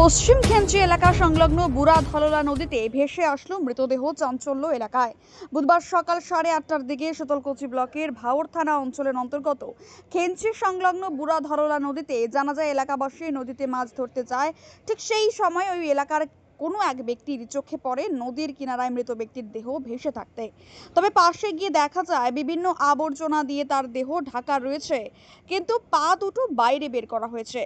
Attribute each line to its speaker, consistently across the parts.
Speaker 1: পশ্চিম খেঞ্চি এলাকা সংলগ্ন বুড়া ধললা নদীতে ভেসে আসলো মৃতদেহ চাঞ্চল্য এলাকায়। বুধবার সকাল সাড়ে আটটার দিকে শীতলকুচি ব্লকের ভাওর থানা অঞ্চলের অন্তর্গত খেঞ্চি সংলগ্ন বুড়া ধললা নদীতে জানা যায়, এলাকাবাসী নদীতে মাছ ধরতে যায়। ঠিক সেই সময় ওই এলাকার কোনো এক ব্যক্তির চোখে পড়ে নদীর কিনারায় মৃত ব্যক্তির দেহ ভেসে থাকতে। তবে পাশে গিয়ে দেখা যায়, বিভিন্ন আবর্জনা দিয়ে তার দেহ ঢাকা রয়েছে, কিন্তু পা দুটো বাইরে বের করা হয়েছে।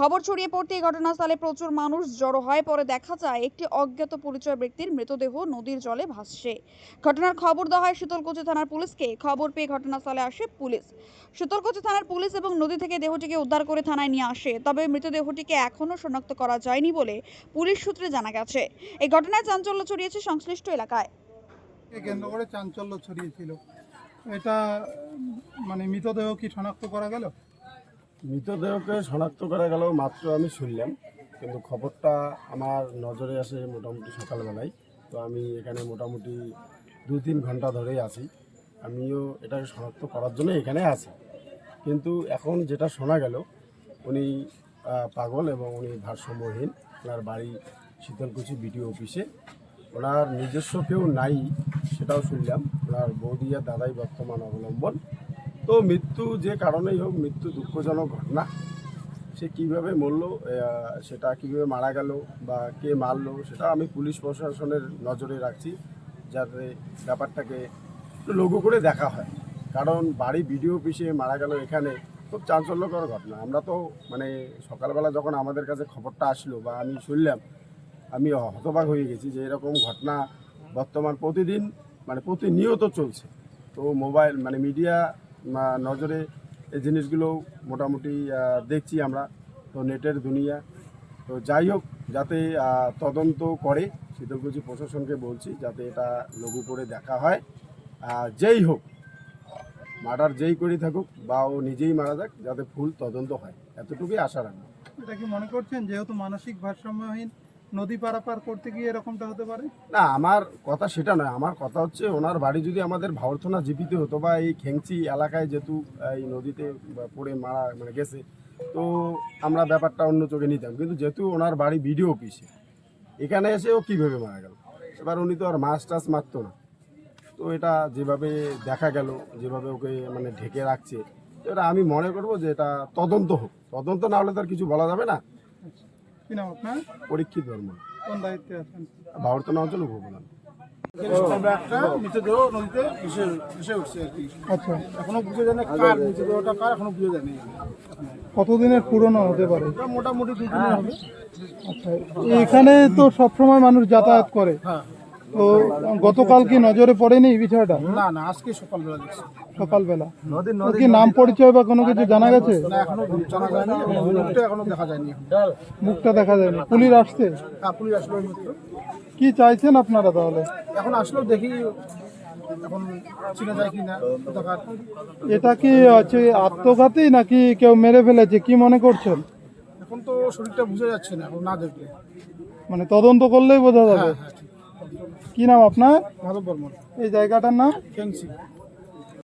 Speaker 1: খবর ছড়িয়ে পড়তেই ঘটনাস্থলে প্রচুর মানুষ জড়ো হয়। পরে দেখা যায়, একটি অজ্ঞাত পরিচয় ব্যক্তির মৃতদেহ নদীর জলে ভাসছে। ঘটনার খবর দেওয়া হয় শীতলকুচি থানার পুলিশকে। খবর পেয়ে ঘটনাস্থলে আসে পুলিশ। শীতলকুচি থানার পুলিশ এবং নদী থেকে দেহটিকে উদ্ধার করে থানায় নিয়ে আসে। তবে মৃতদেহটিকে এখনও শনাক্ত করা যায়নি বলে পুলিশ সূত্রে জানা গেছে। এই ঘটনায় চাঞ্চল্য ছড়িয়েছে সংশ্লিষ্ট এলাকায়।
Speaker 2: কেন্দ্র করে চাঞ্চল্য ছড়িয়েছিল। এটা মানে মৃতদেহ কি শনাক্ত করা গেল?
Speaker 3: মৃতদেহকে শনাক্ত করা গেল মাত্র আমি শুনলাম, কিন্তু খবরটা আমার নজরে আসে মোটামুটি সকালবেলায়। তো আমি এখানে মোটামুটি দু তিন ঘণ্টা ধরেই আছি। আমিও এটাকে শনাক্ত করার জন্য এখানে আছি। কিন্তু এখন যেটা শোনা গেল, উনি পাগল এবং উনি ভারসাম্যহীন। ওনার বাড়ি শীতলকুচি বিডিও অফিসে। ওনার নিজস্ব কেউ নাই, সেটাও শুনলাম। ওনার বৌদি আর দাদাই বর্তমান অবলম্বন। তো মৃত্যু যে কারণেই হোক, মৃত্যু দুঃখজনক ঘটনা। সে কীভাবে মরলো সেটা কীভাবে মারা গেল বা কে মারলো, সেটা আমি পুলিশ প্রশাসনের নজরে রাখছি যাতে ব্যাপারটাকে লঘু করে দেখা হয়। কারণ বাড়ি বিডিও অফিসে মারা গেল এখানে খুব চাঞ্চল্যকর ঘটনা। আমরা তো মানে সকালবেলা যখন আমাদের কাছে খবরটা আসলো বা আমি শুনলাম, আমি হতবাক হয়ে গেছি যে এরকম ঘটনা বর্তমান প্রতিদিন মানে প্রতিনিয়ত চলছে। তো মোবাইল মানে মিডিয়া নজরে এই জিনিসগুলো মোটামুটি দেখছি আমরা। তো নেটের দুনিয়া। তো যাই হোক, যাতে তদন্ত করে শীতলকুচি প্রশাসনকে বলছি, যাতে এটা লঘু করে দেখা হয়। যেই হোক, মার্ডার যেই করে থাকুক, বা ও নিজেই মারা যাক, যাতে ফুল তদন্ত হয়। এতটুকুই আশা রাখব।
Speaker 2: এটা কি মনে করছেন, যেহেতু মানসিক ভারসাম্যহীন নদী পারাপার করতে গিয়ে এরকমটা হতে পারে?
Speaker 3: না, আমার কথা সেটা নয়। আমার কথা হচ্ছে, ওনার বাড়ি যদি আমাদের ভাওরথনা জীবিত হতো বা এই খেংচি এলাকায় যেহেতু, এই নদীতে পড়ে মারা মানে গেছে, তো আমরা ব্যাপারটা অন্য চোখে নিতাম। কিন্তু যেহেতু ওনার বাড়ি বিডিও অফিসে, এখানে এসে ও কীভাবে মারা গেল? এবার উনি তো আর মাছ টাছ মারতো না। তো এটা যেভাবে দেখা গেল, যেভাবে ওকে মানে ঢেকে রাখছে এটা আমি মনে করব যে এটা তদন্ত হোক। তদন্ত না হলে তো আর কিছু বলা যাবে না।
Speaker 2: কি নাম আপনার?
Speaker 3: পরীক্ষিত ধর্ম।
Speaker 2: কোন দায়িত্বে আছেন?
Speaker 3: অঞ্চল উপপ্রধান
Speaker 4: একটা মৃতদেহ নদীতে ভেসে ভেসে উঠছে আর কি।
Speaker 2: আচ্ছা।
Speaker 4: এখনও বুঝে যায় না কার মৃতদেহটা কার এখনও বুঝে
Speaker 2: কতদিনের পুরনো হতে পারে?
Speaker 4: মোটামুটি দুই দিনের হবে।
Speaker 2: আচ্ছা এখানে তো সবসময় মানুষ যাতায়াত করে।
Speaker 4: হ্যাঁ।
Speaker 2: তো গতকাল কি নজরে পড়েনি বিষয়টা?
Speaker 4: না না আজকে সকালবেলা দেখছি।
Speaker 2: সকালবেলা। কি নাম পরিচয় বা কোনো কিছু জানা গেছে?
Speaker 4: না এখনও জানা যায়নি এবং এখনও দেখা যায়নি।
Speaker 2: মুখটা দেখা যায়নি। পুলিশ আসছে?
Speaker 4: হ্যাঁ পুলিশ আসলো এই
Speaker 2: কি চাইছেন আপনারা তাহলে?
Speaker 4: এখন আসলো দেখি
Speaker 2: এটা কি হচ্ছে আত্মঘাতী নাকি কেউ মেরে ফেলেছে? কি মনে করছেন?
Speaker 4: এখন তো শরীরটা বুঝে যাচ্ছে না না দেখলে।
Speaker 2: মানে তদন্ত করলেই বোঝা যাবে।
Speaker 4: হ্যাঁ হ্যাঁ।
Speaker 2: কি নাম আপনার?
Speaker 4: মাধব বর্মন।
Speaker 2: এই জায়গাটার নাম?
Speaker 4: ফেন্সি।